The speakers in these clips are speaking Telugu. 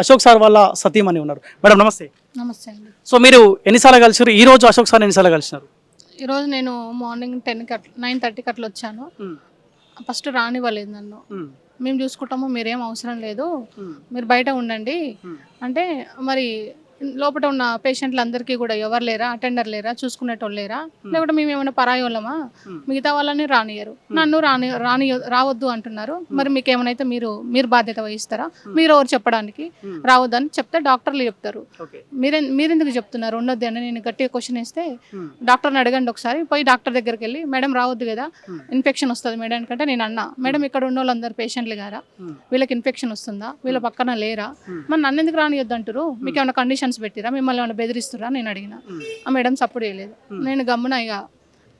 అశోక్ సార్ వాళ్ళ సతీమణి ఉన్నారు. మేడం నమస్తే. నమస్తే అండి. సో మీరు ఎన్నిసార్లు కలిసారు ఈ రోజు అశోక్ సార్ ఎన్నిసార్లు కలిసినారు? ఈరోజు నేను మార్నింగ్ టెన్కి అట్లా నైన్ థర్టీకి అట్లా వచ్చాను. ఫస్ట్ రానివ్వలేదు నన్ను. మేము చూసుకుంటాము మీరేం అవసరం లేదు. మీరు బయట ఉండండి. అంటే మరి లోపల ఉన్న పేషెంట్లు అందరికీ కూడా ఎవరు లేరా అటెండర్ లేరా చూసుకునేటోళ్ళు లేరా? లేకుంటే మేము ఏమైనా పరాయి వాళ్ళమా మిగతా వాళ్ళని రానియరు నన్ను రాని రాని రావద్దు అంటున్నారు. మరి మీకు ఏమైనా మీరు మీరు బాధ్యత వహిస్తారా? మీరు ఎవరు చెప్పడానికి రావద్దని చెప్తే డాక్టర్లు చెప్తారు. మీరే మీరెందుకు చెప్తున్నారు? ఉండొద్దు అని నేను గట్టిగా క్వశ్చన్ వేస్తే డాక్టర్ని అడగండి ఒకసారి. పోయి డాక్టర్ దగ్గరికి వెళ్ళి మేడం రావద్దు కదా ఇన్ఫెక్షన్ వస్తుంది మేడం కంటే నేను అన్నా. మేడం ఇక్కడ ఉన్న వాళ్ళందరూ పేషెంట్లు గారా? వీళ్ళకి ఇన్ఫెక్షన్ వస్తుందా? వీళ్ళ పక్కన లేరా? మరి నన్ను ఎందుకు రానియొద్దు అంటారు మీకు ఏమైనా కండిషన్స్ పెట్టిరా మిమ్మల్ని ఏమైనా బెదిరిస్తురా నేను అడిగిన. ఆ మేడం సపోర్ట్ చేయలేదు. నేను గమ్మున ఇక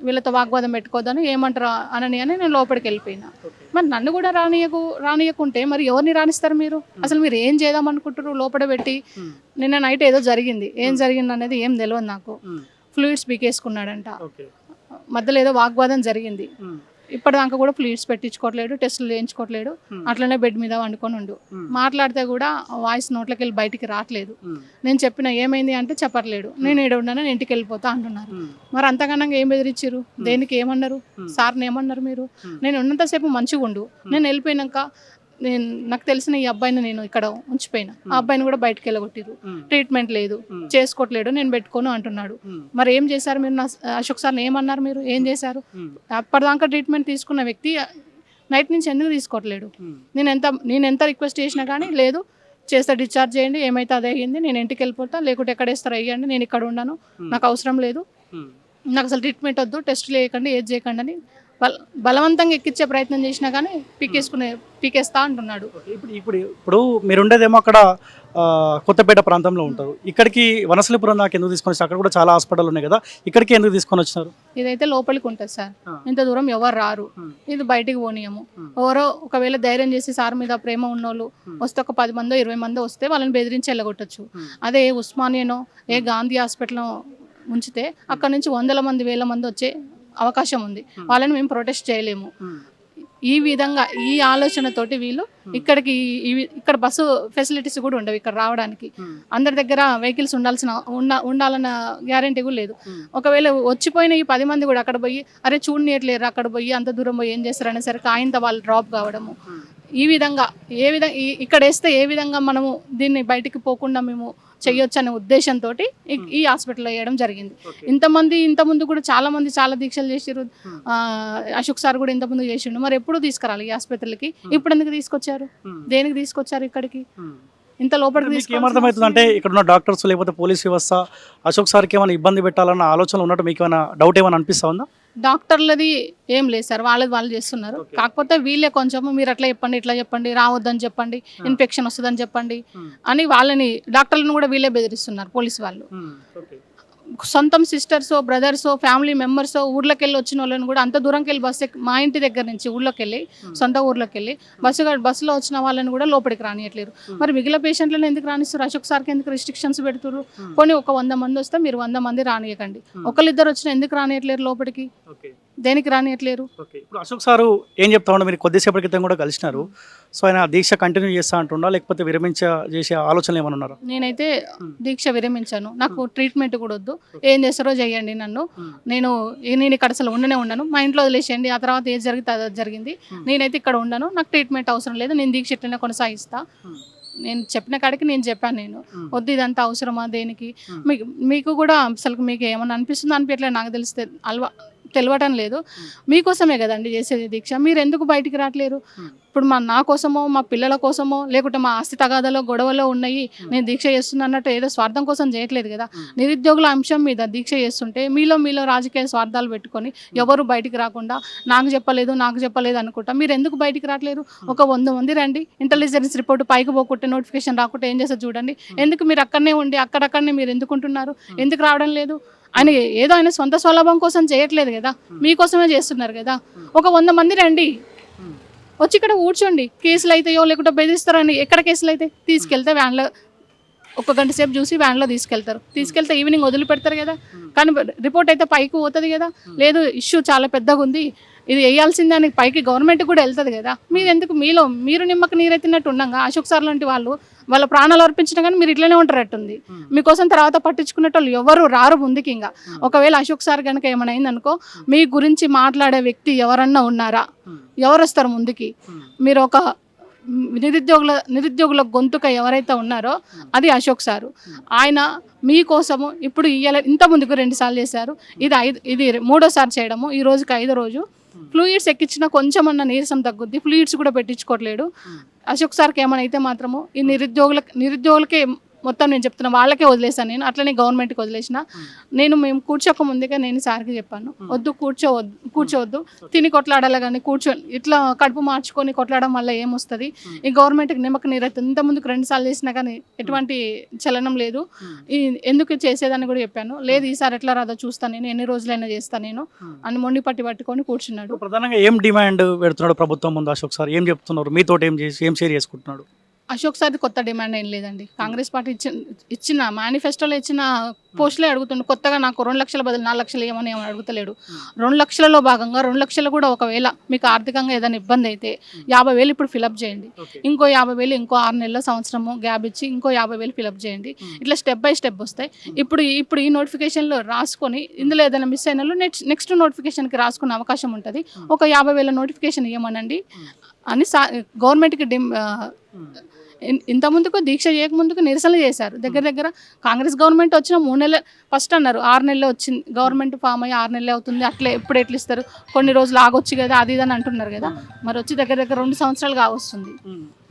వీళ్ళతో వాగ్వాదం పెట్టుకోవద్దని ఏమంటారు అనని అని నేను లోపలికి వెళ్ళిపోయినా. మరి నన్ను కూడా రానియకు రానియకుంటే మరి ఎవరిని రాణిస్తారు మీరు? అసలు మీరు ఏం చేద్దాం అనుకుంటారు లోపల పెట్టి నిన్న నైట్ ఏదో జరిగింది. ఏం జరిగింది అనేది ఏం తెలియదు నాకు. ఫ్లూయిడ్స్ పీకేసుకున్నాడంట. ఓకే మధ్యలో ఏదో వాగ్వాదం జరిగింది. ఇప్పటిదాకా కూడా ఫ్లూయిడ్స్ పెట్టించుకోవట్లేడు టెస్టులు చేయించుకోవట్లేడు. అట్లనే బెడ్ మీద వండుకొని ఉండు. మాట్లాడితే కూడా వాయిస్ నోట్లోకి వెళ్ళి బయటికి రావట్లేదు. నేను చెప్పిన ఏమైంది అంటే చెప్పట్లేడు. నేను ఈడ ఉన్నాను నేను ఇంటికి వెళ్ళిపోతా అంటున్నారు. మరి అంతకన్నా ఏం బెదిరించారు దేనికి ఏమన్నారు? సార్ని ఏమన్నారు మీరు? నేను ఉన్నంతసేపు మంచిగా ఉండు నేను వెళ్ళిపోయినాక నేను నాకు తెలిసిన ఈ అబ్బాయిని నేను ఇక్కడ ఉంచిపోయినా. ఆ అబ్బాయిని కూడా బయటకు వెళ్ళగొట్టిరు ట్రీట్మెంట్ లేదు. చేసుకోవట్లేడు నేను పెట్టుకోను అంటున్నాడు. మరి ఏం చేశారు మీరు? నా అశోక్ సార్ని ఏమన్నారు మీరు? ఏం చేశారు? అప్పటిదాకా ట్రీట్మెంట్ తీసుకున్న వ్యక్తి నైట్ నుంచి ఎందుకు తీసుకోవట్లేడు నేను ఎంత నేను ఎంత రిక్వెస్ట్ చేసినా కానీ లేదు. చేస్తే డిశ్చార్జ్ చేయండి ఏమైతే అదే అయ్యింది నేను ఇంటికి వెళ్ళిపోతా లేకుంటే ఎక్కడ వేస్తారో వేయండి నేను ఇక్కడ ఉన్నాను నాకు అవసరం లేదు. నాకు అసలు ట్రీట్మెంట్ వద్దు టెస్ట్ చేయకండి ఏది చేయకండి అని బలవంతంగా ఎక్కించే ప్రయత్నం చేసినా కానీ పీకేసుకునే పీకేస్తా అంటున్నాడు. ఇప్పుడు ఇప్పుడు ఇప్పుడు మీరు ఉండేదేమో అక్కడ కొత్తపేట ప్రాంతంలో ఉంటారు. ఇక్కడికి వనసలిపురం దాకా ఎందుకు తీసుకొని వచ్చారు? అక్కడ కూడా చాలా హాస్పిటల్ ఉన్నాయి కదా. ఇక్కడికి ఎందుకు తీసుకొని వచ్చినారు? ఇదైతే లోపలికి ఉంటుంది సార్. ఇంత దూరం ఎవరు రారు. ఇది బయటికి పోనీయము. ఎవరో ఒకవేళ ధైర్యం చేసి సార్ మీద ప్రేమ ఉన్నోళ్ళు వస్తే ఒక పది మందో ఇరవై మందో వస్తే వాళ్ళని బెదిరించి వెళ్ళగొట్టచ్చు. అదే ఏ ఉస్మానియానో ఏ గాంధీ హాస్పిటల్ ఉంచితే అక్కడ నుంచి వందల మంది వేల మంది వచ్చే అవకాశం ఉంది. వాళ్ళని మేము ప్రొటెస్ట్ చేయలేము. ఈ విధంగా ఈ ఆలోచనతోటి వీళ్ళు ఇక్కడికి ఈ- ఇక్కడ బస్సు ఫెసిలిటీస్ కూడా ఉండవు ఇక్కడ రావడానికి. అందరి దగ్గర వెహికల్స్ ఉండాల్సిన ఉండ ఉండాలన్న గ్యారంటీ కూడా లేదు. ఒకవేళ వచ్చిపోయిన ఈ పది మంది కూడా అక్కడ పోయి అరే చూడనీయట్లేరు అక్కడ పోయి అంత దూరం పోయి ఏం చేస్తారు అనేసరికి ఆయనతో వాళ్ళు డ్రాప్ కావడము. ఈ విధంగా ఏ విధంగా ఇక్కడ వేస్తే ఏ విధంగా మనము దీన్ని బయటికి పోకుండా మేము చెయ్యొచ్చు అనే ఉద్దేశంతో ఈ హాస్పిటల్లో వేయడం జరిగింది. ఇంతమంది ఇంతకుముందు కూడా చాలా మంది చాలా దీక్షలు చేసిరు ఆ, అశోక్ సార్ కూడా ఇంతకుముందు చేసిండు. మరి ఎప్పుడు తీసుకురాలి ఈ ఆసుపత్రికి ఇప్పుడు ఎందుకు తీసుకొచ్చారు? దేనికి తీసుకొచ్చారు ఇక్కడికి? ఇంత లోపలికి ఏమర్థమవుతుంది అంటే ఇక్కడ ఉన్న డాక్టర్స్ లేకపోతే పోలీస్ వ్యవస్థ అశోక్ సార్కి ఏమైనా ఇబ్బంది పెట్టాలన్న ఆలోచన ఉన్నట్టు మీకు ఏమైనా డౌట్ ఏమైనా అనిపిస్తా ఉందా? డాక్టర్లది ఏం లేదు సార్ వాళ్ళది వాళ్ళు చేస్తున్నారు. కాకపోతే వీళ్ళే కొంచెం మీరు అట్లా చెప్పండి ఇట్లా చెప్పండి రావద్దని చెప్పండి ఇన్ఫెక్షన్ వస్తుందని చెప్పండి అని వాళ్ళని డాక్టర్లను కూడా వీళ్ళే బెదిరిస్తున్నారు పోలీస్ వాళ్ళు. సొంతం సిస్టర్స్ బ్రదర్స్ ఫ్యామిలీ మెంబర్స్ ఊర్లోకి వెళ్ళి వచ్చిన వాళ్ళని కూడా అంత దూరంకి వెళ్ళి బస్సు మా ఇంటి దగ్గర నుంచి ఊర్లోకి వెళ్ళి సొంత ఊర్లోకి వెళ్ళి బస్సు బస్సులో వచ్చిన వాళ్ళని కూడా లోపలికి రానియట్లేరు. మరి మిగిలిన పేషెంట్లను ఎందుకు రానిస్తారు? అశోక్ సార్కి ఎందుకు రిస్ట్రిక్షన్స్ పెడుతున్నారు పోనీ ఒక వంద మంది వస్తే మీరు వంద మంది రానియకండి. ఒకళ్ళిద్దరు వచ్చినా ఎందుకు రానియట్లేరు లోపలికి? ఓకే. దేనికి రానియట్లేరు. ఓకే. ఇప్పుడు అశోక్ సారు ఏం చెప్తా ఉన్నా మీరు కొద్దిసేపటి క్రితం కూడా కలిసినారు. సో ఆయన దీక్ష కంటిన్యూ చేస్తా అంటుండా లేకపోతే విరమించ చేసే ఆలోచనలు ఏమైనా ఉన్నారా? నేనైతే దీక్ష విరమించాను. నాకు ట్రీట్మెంట్ కూడా వద్దు. ఏం చేస్తారో చేయండి నన్ను. నేను నేను ఇక్కడ అసలు ఉండనే ఉండను. మా ఇంట్లో వదిలేసేయండి. ఆ తర్వాత ఏది జరిగితే అది జరిగింది. నేనైతే ఇక్కడ ఉండను. నాకు ట్రీట్మెంట్ అవసరం లేదు. నేను దీక్ష ఇట్లనే కొనసాగిస్తా. నేను చెప్పిన కాడికి నేను చెప్పాను నేను. వద్దు ఇదంతా అవసరమా దేనికి? మీకు మీకు కూడా అసలు మీకు ఏమన్నా అనిపిస్తుందో? అనిపించట్లేదు నాకు తెలిస్తే అలవా తెలియటం లేదు. మీకోసమే కదండి చేసేది దీక్ష. మీరు ఎందుకు బయటికి రావట్లేరు ఇప్పుడు మా నా కోసమో మా పిల్లల కోసమో లేకుంటే మా ఆస్తి తగాదాలో గొడవలో ఉన్నాయి నేను దీక్ష చేస్తున్నా అన్నట్టు ఏదో స్వార్థం కోసం చేయట్లేదు కదా. నిరుద్యోగుల అంశం మీద దీక్ష చేస్తుంటే మీలో మీలో రాజకీయ స్వార్థాలు పెట్టుకొని ఎవరు బయటికి రాకుండా నాకు చెప్పలేదు నాకు చెప్పలేదు అనుకుంటా మీరు ఎందుకు బయటికి రావట్లేరు ఒక వంద మంది రండి. ఇంటెలిజెన్స్ రిపోర్ట్ పైకి పోకుంటే నోటిఫికేషన్ రాకుంటే ఏం చేస్తారు చూడండి. ఎందుకు మీరు అక్కడనే ఉండి అక్కడక్కడనే మీరు ఎందుకుంటున్నారు? ఎందుకు రావడం లేదు? ఆయన ఏదో ఆయన సొంత స్వలాభం కోసం చేయట్లేదు కదా మీకోసమే చేస్తున్నారు కదా. ఒక వంద మంది రండి. వచ్చి ఇక్కడ కూర్చోండి. కేసులు అయితాయో లేకుంటే బెదిరిస్తారని ఎక్కడ కేసులు అయితే తీసుకెళ్తే వ్యాన్లో ఒక గంట సేపు చూసి వ్యాన్లో తీసుకెళ్తారు. తీసుకెళ్తే ఈవినింగ్ వదిలిపెడతారు కదా. కానీ రిపోర్ట్ అయితే పైకి పోతుంది కదా. లేదు ఇష్యూ చాలా పెద్దగా ఉంది. ఇది వేయాల్సిందే అని పైకి గవర్నమెంట్ కూడా వెళ్తుంది కదా. మీరు ఎందుకు మీలో మీరు నిమ్మక నీరెత్తినట్టు ఉండగా. అశోక్ సార్ లాంటి వాళ్ళు వాళ్ళ ప్రాణాలు అర్పించినా కానీ మీరు ఇట్లనే ఉంటారట్టుంది. మీకోసం తర్వాత పట్టించుకునేటోళ్ళు ఎవరు రారు ముందుకి ఇంకా. ఒకవేళ అశోక్ సార్ కనుక ఏమైనా అయిందనుకో మీ గురించి మాట్లాడే వ్యక్తి ఎవరన్నా ఉన్నారా? ఎవరు వస్తారు ముందుకి? మీరు ఒక నిరుద్యోగుల నిరుద్యోగుల గొంతుక ఎవరైతే ఉన్నారో అది అశోక్ సారు. ఆయన మీకోసము ఇప్పుడు ఇయ్యాల ఇంత ముందుకు రెండు సార్లు చేశారు. ఇది ఐదు ఇది మూడోసారి చేయడము. ఈ రోజుకి ఐదో రోజు. ఫ్లూయిడ్స్ ఎక్కించిన కొంచెం అన్న నీరసం తగ్గుద్ది. ఫ్లూయిడ్స్ కూడా పెట్టించుకోవట్లేడు అశోక్ సార్కి ఏమైనా అయితే మాత్రము ఈ నిరుద్యోగుల నిరుద్యోగులకే మొత్తం నేను చెప్తున్నా వాళ్ళకే వదిలేసాను నేను అట్లనే గవర్నమెంట్కి వదిలేసిన. నేను మేము కూర్చోక ముందుగా నేను సార్కి చెప్పాను వద్దు కూర్చోవద్దు కూర్చోవద్దు. తిని కొట్లాడాలి కానీ కూర్చో ఇట్లా కడుపు మార్చుకొని కొట్లాడడం వల్ల ఏమొస్తుంది? ఈ గవర్నమెంట్కి నిమ్మక నీరైతే ఇంత ముందుకు రెండు సార్లు చేసినా కానీ ఎటువంటి చలనం లేదు. ఈ ఎందుకు చేసేదని కూడా చెప్పాను. లేదు ఈసారి ఎట్లా రాదో చూస్తాను నేను ఎన్ని రోజులైనా చేస్తాను నేను. అని మొండి పట్టి పట్టుకొని కూర్చున్నాడు. ప్రధానంగా ఏం డిమాండ్ పెడుతున్నాడు ప్రభుత్వం ముందు అశోక్ సార్? ఏం చెప్తున్నారు? మీతో ఏం చేసి ఏం షేర్ చేసుకుంటున్నాడు? అశోక్ సార్ది కొత్త డిమాండ్ ఏం లేదండి. కాంగ్రెస్ పార్టీ ఇచ్చిన ఇచ్చిన మేనిఫెస్టోలో ఇచ్చిన పోస్టులే అడుగుతుండు. కొత్తగా నాకు రెండు లక్షల బదులు నాలుగు లక్షలు ఏమని ఏమని అడుగుతలేడు. రెండు లక్షలలో భాగంగా రెండు లక్షలు కూడా ఒకవేళ మీకు ఆర్థికంగా ఏదైనా ఇబ్బంది అయితే యాభై వేలు ఇప్పుడు ఫిలప్ చేయండి. ఇంకో యాభై వేలు ఇంకో ఆరు నెలల సంవత్సరము గ్యాప్ ఇచ్చి ఇంకో యాభై వేలు ఫిలప్ చేయండి. ఇట్లా స్టెప్ బై స్టెప్ వస్తాయి. ఇప్పుడు ఇప్పుడు ఈ నోటిఫికేషన్లో రాసుకొని ఇందులో ఏదైనా మిస్ అయిన నెక్స్ట్ నెక్స్ట్ నోటిఫికేషన్కి రాసుకునే అవకాశం ఉంటుంది. ఒక యాభై వేల నోటిఫికేషన్ ఇవ్వమనండి. అని సా గవర్నమెంట్కి డిమ్ ఇంత ముందుకు దీక్ష చేయక ముందుకు నిరసనలు చేశారు. దగ్గర దగ్గర కాంగ్రెస్ గవర్నమెంట్ వచ్చిన మూడు నెలలు ఫస్ట్ అన్నారు. ఆరు నెలలు వచ్చింది. గవర్నమెంట్ ఫామ్ అయ్యి ఆరు నెలలు అవుతుంది. అట్లే ఎప్పుడు ఎట్లా ఇస్తారు? కొన్ని రోజులు ఆగొచ్చు కదా అది ఇది అని అంటున్నారు కదా. మరి వచ్చి దగ్గర దగ్గర రెండు సంవత్సరాలు కావస్తుంది.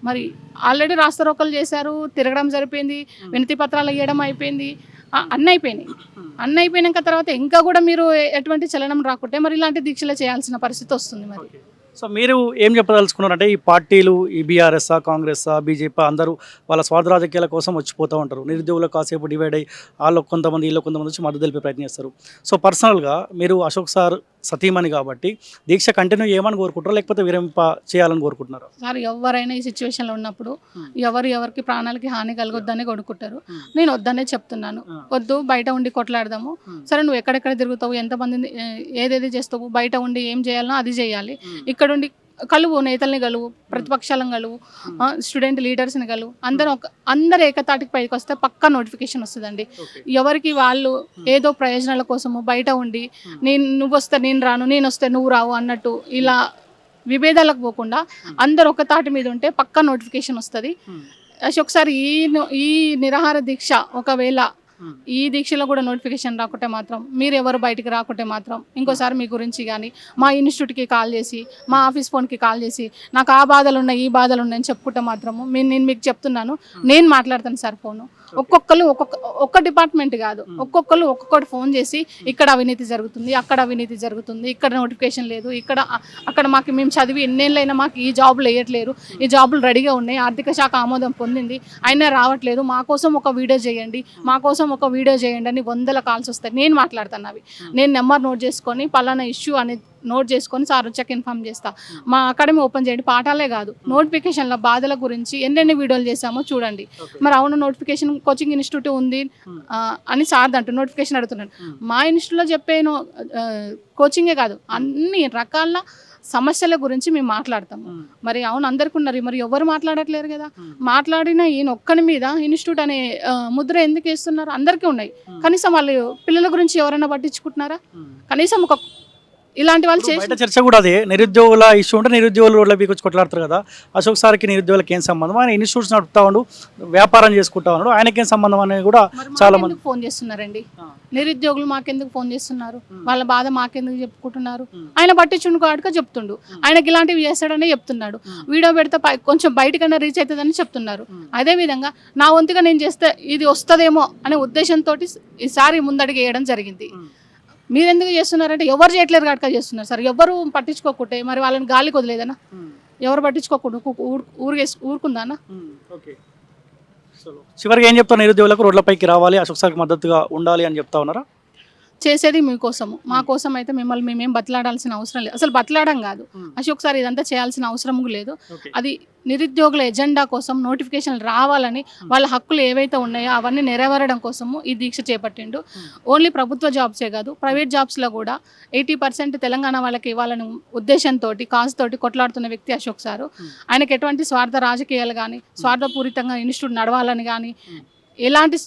మరి ఆల్రెడీ రాస్తారోకలు చేశారు. తిరగడం సరిపోయింది వినతి పత్రాలు ఇవ్వడం అయిపోయింది. ఆ, అన్నీ అయిపోయినాయి. అన్నీ అయిపోయినాక తర్వాత ఇంకా కూడా మీరు ఎటువంటి చలనం రాకుంటే మరి ఇలాంటి దీక్షలు చేయాల్సిన పరిస్థితి వస్తుంది మరి. సో మీరు ఏం చెప్పదలుచుకున్నారు అంటే ఈ పార్టీలు ఈ బీఆర్ఎస్ కాంగ్రెస్ బీజేపీ అందరూ వాళ్ళ స్వార్థ రాజకీయాల కోసం వచ్చిపోతూ ఉంటారు. నిరుద్యోగులకు కాసేపు డివైడ్ అయ్యి వాళ్ళు కొంతమంది వీళ్ళు కొంతమంది వచ్చి మద్దతు తెలిపే ప్రయత్నం చేస్తారు. సో పర్సనల్గా మీరు అశోక్ సార్ సతీమణి కాబట్టి దీక్ష కంటిన్యూ చేయమని కోరుకుంటారా లేకపోతే విరమింప చేయాలని కోరుకుంటున్నారా? సార్ ఎవరైనా ఈ సిచ్యువేషన్లో ఉన్నప్పుడు. ఎవరు ఎవరికి ప్రాణాలకి హాని కలగొద్దని కొనుక్కుంటారు. Hmm. నేను వద్దనే చెప్తున్నాను. వద్దు బయట ఉండి కొట్లాడదాము. సరే నువ్వు ఎక్కడెక్కడ తిరుగుతావు ఎంతమందిని ఏ- ఏదేది చేస్తావు బయట ఉండి ఏం చేయాలనో అది చేయాలి. ఇక్కడ ఉండి కలువు నేతల్ని కలువు ప్రతిపక్షాలను కలువు స్టూడెంట్ లీడర్స్ని కలువు. అందరూ ఒక అందరు ఏకతాటికి పైకి వస్తే పక్కా నోటిఫికేషన్ వస్తుందండి. ఎవరికి వాళ్ళు ఏదో ప్రయోజనాల కోసము బయట ఉండి నేను నువ్వు వస్తే నేను రాను నేను వస్తే నువ్వు రావు అన్నట్టు ఇలా విభేదాలకు పోకుండా అందరు ఒక తాటి మీద ఉంటే పక్కా నోటిఫికేషన్ వస్తుంది. అశోక్ సార్ ఈ ఈ నిరాహార దీక్ష ఒకవేళ ఈ దీక్షలో కూడా నోటిఫికేషన్ రాకుంటే మాత్రం మీరు ఎవరు బయటికి రాకుంటే మాత్రం ఇంకోసారి మీ గురించి కానీ మా ఇన్స్టిట్యూట్కి కాల్ చేసి మా ఆఫీస్ ఫోన్కి కాల్ చేసి నాకు ఆ బాధలు ఉన్నాయి ఈ బాధలు ఉన్నాయని చెప్పుకుంటే మాత్రము నేను మీకు చెప్తున్నాను నేను మాట్లాడతాను సార్ ఫోను ఒక్కొక్కరు ఒక్కొక్క ఒక్క డిపార్ట్మెంట్ కాదు. ఒక్కొక్కరు ఒక్కొక్కటి ఫోన్ చేసి ఇక్కడ అవినీతి జరుగుతుంది అక్కడ అవినీతి జరుగుతుంది ఇక్కడ నోటిఫికేషన్ లేదు ఇక్కడ అక్కడ మాకు మేము చదివి ఎన్నేళ్ళైనా మాకు ఈ జాబులు వేయట్లేరు ఈ జాబులు రెడీగా ఉన్నాయి ఆర్థిక శాఖ ఆమోదం పొందింది అయినా రావట్లేదు మా కోసం ఒక వీడియో చేయండి మా కోసం ఒక వీడియో చేయండి అని వందల కాల్స్ వస్తాయి. నేను మాట్లాడతాను అవి. నేను నెంబర్ నోట్ చేసుకొని పలానా ఇష్యూ అనేది నోట్ చేసుకొని సార్ వచ్చాక ఇన్ఫామ్ చేస్తా. మా అకాడమీ ఓపెన్ చేయండి. పాఠాలే కాదు. నోటిఫికేషన్ల బాధల గురించి ఎన్నెన్ని వీడియోలు చేసామో చూడండి. మరి అవును నోటిఫికేషన్ కోచింగ్ ఇన్స్టిట్యూట్ ఉంది. అని సార్ అంటూ నోటిఫికేషన్ అడుగుతున్నాడు. మా ఇన్స్టిట్యూట్లో చెప్పే కోచింగే కాదు. అన్ని రకాల సమస్యల గురించి మేము మాట్లాడతాము. మరి అవును అందరికి ఉన్నారు. మరి ఎవరు మాట్లాడట్లేరు కదా? మాట్లాడిన ఈయన ఒక్కని మీద ఇన్స్టిట్యూట్ అనే ముద్ర ఎందుకు వేస్తున్నారు? అందరికీ ఉన్నాయి. కనీసం వాళ్ళు పిల్లల గురించి ఎవరైనా పట్టించుకుంటున్నారా? కనీసం ఒక ఇలాంటి వాళ్ళు చేసి బయట చర్చ కూడా అదే నిరుద్యోగుల ఇష్యూ ఉంటే నిరుద్యోగులు రోడ్ల బీకి వచ్చి కొట్లాడతారు కదా అశోక్ సార్కి నిరుద్యోగులకు ఏం సంబంధం ఆయన ఇన్స్టిట్యూట్స్ నడుపుతా ఉండు వ్యాపారం చేసుకుంటా ఉన్నాడు ఆయనకి ఏం సంబంధం అనేది కూడా చాలా మంది ఫోన్ చేస్తున్నారండి. నిరుద్యోగులు మాకెందుకు ఫోన్ చేస్తున్నారు. వాళ్ళ బాధ మాకెందుకు చెప్పుకుంటున్నారు. ఆయన పట్టించుండు కాడుక చెప్తుండు ఆయనకి ఇలాంటివి చేస్తాడని చెప్తున్నాడు. వీడియో పెడితే కొంచెం బయటకన్నా రీచ్ అవుతుందని చెప్తున్నారు. అదే విధంగా నా వంతుగా నేను చేస్తే ఇది వస్తుందేమో అనే ఉద్దేశంతో ఈసారి ముందడుగు వేయడం జరిగింది. మీరు ఎందుకు చేస్తున్నారంటే ఎవరు చేయట్లేరు కాడుక చేస్తున్నారు సార్. ఎవరు పట్టించుకోకుంటే మరి వాళ్ళని గాలికి వదిలేదనా? ఎవరు పట్టించుకోకుండా? ఊరికేసి ఊరుకుందానా ఓకే. చివరికి ఏం చెప్తారు నిరుద్యోగులకు? రోడ్లపైకి రావాలి అశోక్ సార్కి మద్దతుగా ఉండాలి అని చెప్తా ఉన్నారా? చేసేది మీకోసము మా కోసం అయితే మిమ్మల్ని మేమేం బతలాడాల్సిన అవసరం లేదు. అసలు బతలాడడం కాదు. Hmm. అశోక్ సార్ ఇదంతా చేయాల్సిన అవసరం లేదు. అది నిరుద్యోగుల ఎజెండా కోసం నోటిఫికేషన్ రావాలని వాళ్ళ హక్కులు ఏవైతే ఉన్నాయో అవన్నీ నెరవేరడం కోసము ఈ దీక్ష చేపట్టిండు. ఓన్లీ ప్రభుత్వ జాబ్సే కాదు ప్రైవేట్ జాబ్స్లో కూడా ఎయిటీ పర్సెంట్ తెలంగాణ వాళ్ళకి ఇవ్వాలని ఉద్దేశంతో కాజ్ తోటి కొట్లాడుతున్న వ్యక్తి అశోక్ సారు. ఆయనకి ఎటువంటి స్వార్థ రాజకీయాలు కానీ స్వార్థపూరితంగా ఇన్స్టిట్యూట్ నడవాలని కానీ. ఎలాంటి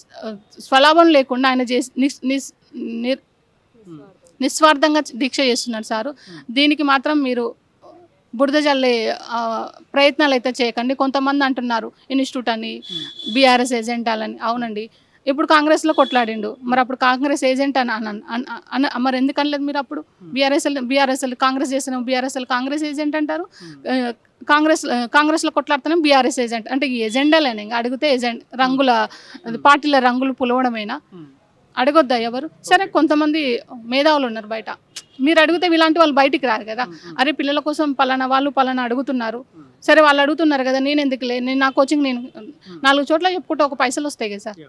స్వలాభం లేకుండా ఆయన చేసి నిస్ నిస్ నిర్- నిస్వార్థంగా దీక్ష చేస్తున్నారు సారు. దీనికి మాత్రం మీరు బురద జల్లే ప్రయత్నాలు అయితే చేయకండి. కొంతమంది అంటున్నారు ఇన్స్టిట్యూట్ అని బీఆర్ఎస్ ఏజెంట్ అని. అవునండి. ఇప్పుడు కాంగ్రెస్లో కొట్లాడిండు. మరి అప్పుడు కాంగ్రెస్ ఏజెంట్ అని అన- అన- అన- మరి ఎందుకు అనలేదు మీరు అప్పుడు? బీఆర్ఎస్ బీఆర్ఎస్ కాంగ్రెస్ చేసిన బీఆర్ఎస్ కాంగ్రెస్ ఏజెంట్ అంటారు. కాంగ్రెస్ కాంగ్రెస్లో కొట్లాడుతున్నాం బీఆర్ఎస్ ఏజెంట్. అంటే ఈ ఎజెండాలేనే అడిగితే ఎజెంట్ రంగుల పార్టీల రంగులు పులవడమేనా? అడగొద్దా ఎవరు? సరే కొంతమంది మేధావులు ఉన్నారు బయట. మీరు అడిగితే ఇలాంటి వాళ్ళు బయటికి రారు కదా. అరే పిల్లల కోసం పలానా వాళ్ళు పలానా అడుగుతున్నారు. సరే వాళ్ళు అడుగుతున్నారు కదా నేను ఎందుకు లే నేను నా కోచింగ్ నేను నాలుగు చోట్ల చెప్పుకుంటే ఒక పైసలు వస్తాయి కదా సార్.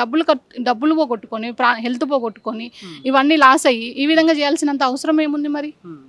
డబ్బులు కట్ డబ్బులు పోగొట్టుకొని ప్రా హెల్త్ పోగొట్టుకొని ఇవన్నీ లాస్ అయ్యి ఈ విధంగా చేయాల్సినంత అవసరం ఏముంది మరి?